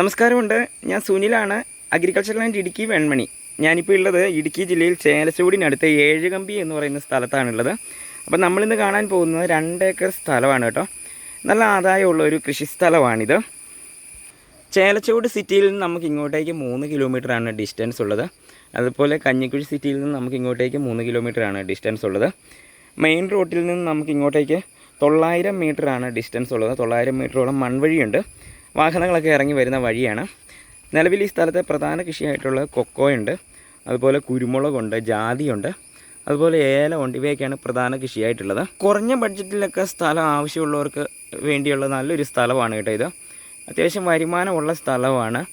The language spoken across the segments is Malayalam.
നമസ്കാരമുണ്ട്. ഞാൻ സുനിലാണ്. Agriculture land Idukki Venmani. ഞാനിപ്പോൾ ഉള്ളത് ഇടുക്കി ജില്ലയിൽ ചേലച്ചൂടിനടുത്ത് ഏഴുകമ്പി എന്ന് പറയുന്ന സ്ഥലത്താണുള്ളത്. അപ്പോൾ നമ്മളിന്ന് കാണാൻ പോകുന്നത് രണ്ട് ഏക്കർ സ്ഥലമാണ് കേട്ടോ. നല്ല ആദായമുള്ള ഒരു കൃഷി സ്ഥലമാണിത്. ചേലച്ചൂട് സിറ്റിയിൽ നിന്ന് നമുക്ക് ഇങ്ങോട്ടേക്ക് മൂന്ന് കിലോമീറ്ററാണ് ഡിസ്റ്റൻസ് ഉള്ളത്. അതുപോലെ കഞ്ഞിക്കുഴി സിറ്റിയിൽ നിന്ന് നമുക്ക് ഇങ്ങോട്ടേക്ക് മൂന്ന് കിലോമീറ്ററാണ് ഡിസ്റ്റൻസ് ഉള്ളത്. മെയിൻ റോഡിൽ നിന്ന് നമുക്ക് ഇങ്ങോട്ടേക്ക് തൊള്ളായിരം ആണ് ഡിസ്റ്റൻസ് ഉള്ളത്. തൊള്ളായിരം മീറ്ററോളം മൺവഴിയുണ്ട്. വാഹനങ്ങളൊക്കെ ഇറങ്ങി വരുന്ന വഴിയാണ്. നിലവിൽ ഈ സ്ഥലത്തെ പ്രധാന കൃഷിയായിട്ടുള്ള കൊക്കോയുണ്ട്. അതുപോലെ കുരുമുളകുണ്ട് ജാതിയുണ്ട്. അതുപോലെ ഏലമുണ്ട്. ഇവയൊക്കെയാണ് പ്രധാന കൃഷിയായിട്ടുള്ളത്. കുറഞ്ഞ ബഡ്ജറ്റിലൊക്കെ സ്ഥലം ആവശ്യമുള്ളവർക്ക് വേണ്ടിയുള്ള നല്ലൊരു സ്ഥലമാണ് കേട്ടോ ഇത്. അത്യാവശ്യം വരുമാനമുള്ള സ്ഥലമാണ്.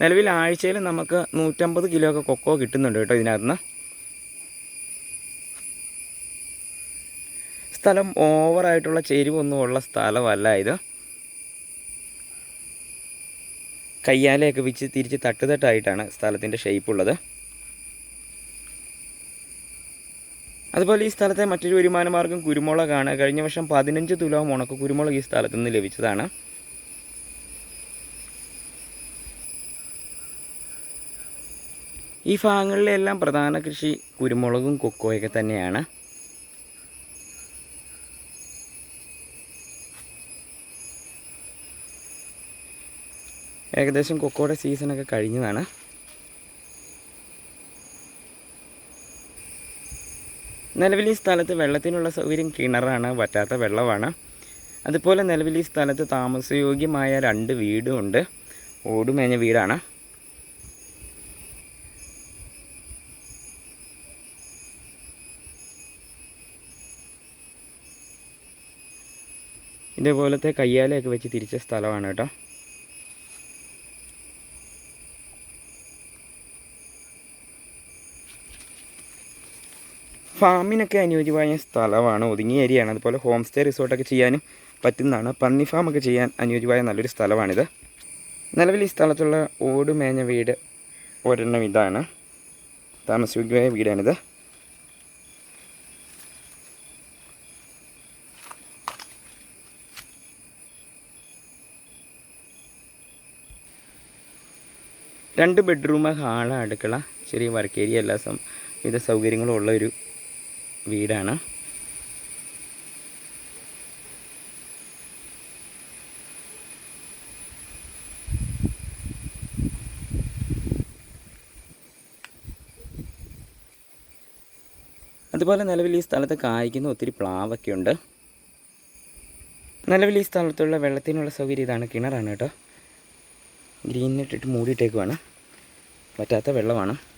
നിലവിൽ ആഴ്ചയിൽ നമുക്ക് നൂറ്റമ്പത് കിലോ ഒക്കെ കൊക്കോ കിട്ടുന്നുണ്ട് കേട്ടോ ഇതിനകത്ത് സ്ഥലം ഓവറായിട്ടുള്ള ചെരിവൊന്നും ഉള്ള സ്ഥലമല്ല ഇത്. കയ്യാലയൊക്കെ വെച്ച് തിരിച്ച് തട്ടുതട്ടായിട്ടാണ് സ്ഥലത്തിന്റെ ഷേപ്പ് ഉള്ളത് അതുപോലെ ഈ സ്ഥലത്തെ മറ്റൊരു വരുമാന മാർഗം കുരുമുളകാണ്. കഴിഞ്ഞ വർഷം പതിനഞ്ച് തുലോം ഉണക്ക കുരുമുളക് ഈ സ്ഥലത്ത് നിന്ന് ലഭിച്ചതാണ്. ഈ ഭാഗങ്ങളിലെല്ലാം പ്രധാന കൃഷി കുരുമുളകും കൊക്കോയൊക്കെ തന്നെയാണ്. ഏകദേശം കൊക്കോടെ സീസണൊക്കെ കഴിഞ്ഞതാണ്. നിലവിൽ ഈ സ്ഥലത്ത് വെള്ളത്തിനുള്ള സൗകര്യം കിണറാണ് വറ്റാത്ത വെള്ളമാണ്. അതുപോലെ നിലവിൽ ഈ സ്ഥലത്ത് താമസയോഗ്യമായ രണ്ട് വീടും ഉണ്ട്. ഓടുമേഞ്ഞ വീടാണ്. ഇതേപോലത്തെ കയ്യാലയൊക്കെ വെച്ച് തിരിച്ച സ്ഥലമാണ് കേട്ടോ. ഫാമിനൊക്കെ അനുയോജ്യമായ സ്ഥലമാണ്. ഒതുങ്ങിയ ഏരിയയാണ് അതുപോലെ ഹോം സ്റ്റേ റിസോർട്ടൊക്കെ ചെയ്യാനും പറ്റുന്നതാണ്. പന്നി ഫാമൊക്കെ ചെയ്യാൻ അനുയോജ്യമായ നല്ലൊരു സ്ഥലമാണിത്. നിലവിൽ ഈ സ്ഥലത്തുള്ള ഓട് മേഞ്ഞ വീട് ഒരെണ്ണം ഇതാണ്. താമസയോഗ്യമായ വീടാണിത്. രണ്ട് ബെഡ്റൂം ഹാൾ അടുക്കള ചെറിയ വർക്ക് ഏരിയ എല്ലാ വിധ സൗകര്യങ്ങളും ഉള്ള ഒരു വീടാണ്. അതുപോലെ നിലവിൽ ഈ സ്ഥലത്ത് കായ്ക്കുന്ന ഒത്തിരി പ്ലാവൊക്കെ ഉണ്ട്. നിലവിൽ ഈ സ്ഥലത്തുള്ള വെള്ളത്തിനുള്ള സൗകര്യം ഇതാണ്. കിണറാണ് കേട്ടോ. ഗ്രീൻ ഇട്ടിട്ട് മൂടിയിട്ടേക്കുവാണ്. പറ്റാത്ത വെള്ളമാണ്.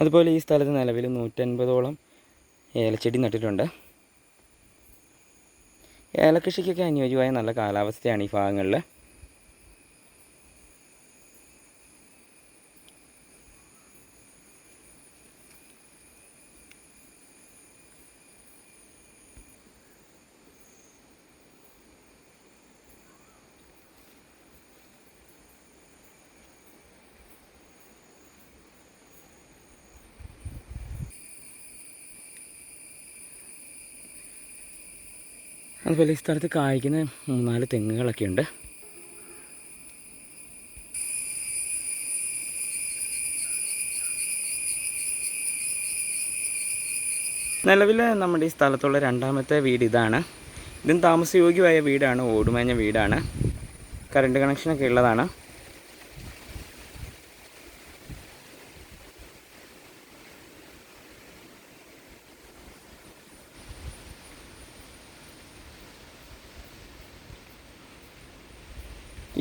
അതുപോലെ ഈ സ്ഥലത്ത് നിലവിൽ നൂറ്റൻപതോളം ഏലച്ചെടി നട്ടിട്ടുണ്ട്. ഏലകൃഷിക്കൊക്കെ അനുയോജ്യമായ നല്ല കാലാവസ്ഥയാണ് ഈ ഭാഗങ്ങളിൽ അതുപോലെ ഈ സ്ഥലത്ത് കായ്ക്കുന്ന മൂന്നാൽ തെങ്ങുകളൊക്കെ ഉണ്ട്. നിലവിൽ നമ്മുടെ ഈ സ്ഥലത്തുള്ള രണ്ടാമത്തെ വീട് ഇതാണ്. ഇതും താമസയോഗ്യമായ വീടാണ് ഓടുമേഞ്ഞ വീടാണ്. കറണ്ട് കണക്ഷനൊക്കെ ഉള്ളതാണ്.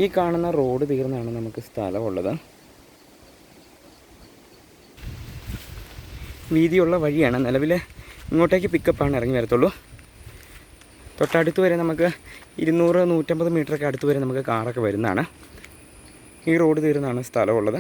ഈ കാണുന്ന റോഡ് തീർന്നാണ് നമുക്ക് സ്ഥലമുള്ളത്. വീതിയുള്ള വഴിയാണ്. നിലവിൽ ഇങ്ങോട്ടേക്ക് പിക്കപ്പാണ് ഇറങ്ങി വരത്തുള്ളൂ. തൊട്ടടുത്ത് വരെ നമുക്ക് ഇരുന്നൂറ് നൂറ്റമ്പത് മീറ്ററൊക്കെ അടുത്ത് വരെ നമുക്ക് കാറൊക്കെ വരുന്നതാണ്. ഈ റോഡ് തീർന്നാണ് സ്ഥലമുള്ളത്.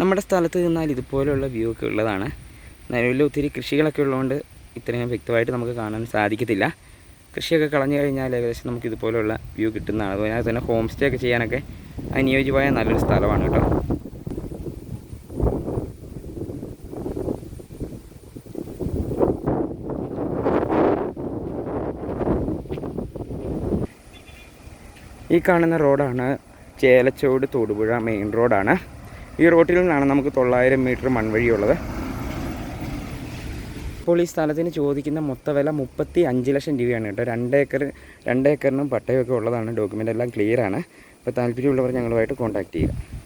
നമ്മുടെ സ്ഥലത്ത് നിന്നാൽ ഇതുപോലെയുള്ള വ്യൂ ഒക്കെ ഉള്ളതാണ്. നിലവിൽ ഒത്തിരി കൃഷികളൊക്കെ ഉള്ളതുകൊണ്ട് ഇത്രയും വ്യക്തമായിട്ട് നമുക്ക് കാണാൻ സാധിക്കത്തില്ല. കൃഷിയൊക്കെ കളഞ്ഞു കഴിഞ്ഞാൽ ഏകദേശം നമുക്ക് ഇതുപോലെയുള്ള വ്യൂ കിട്ടുന്നതാണ്. അതുപോലെ തന്നെ ഹോം സ്റ്റേ ഒക്കെ ചെയ്യാനൊക്കെ അനുയോജ്യമായ നല്ലൊരു സ്ഥലമാണ് കേട്ടോ. ഈ കാണുന്ന റോഡാണ് ചേലച്ചോട് തൊടുപുഴ മെയിൻ റോഡാണ് ഈ റോട്ടിൽ നിന്നാണ് നമുക്ക് തൊള്ളായിരം മീറ്റർ മൺവഴിയുള്ളത്. ഇപ്പോൾ ഈ സ്ഥലത്തിന് ചോദിക്കുന്ന മൊത്തവില മുപ്പത്തി അഞ്ച് ലക്ഷം രൂപയാണ് കേട്ടോ. രണ്ട് ഏക്കർ രണ്ട് ഏക്കറിനും പട്ടയമൊക്കെ ഉള്ളതാണ്. ഡോക്യുമെന്റ് എല്ലാം ക്ലിയറാണ് ഇപ്പോൾ താല്പര്യമുള്ളവർ ഞങ്ങളുമായിട്ട് കോൺടാക്റ്റ് ചെയ്യുക.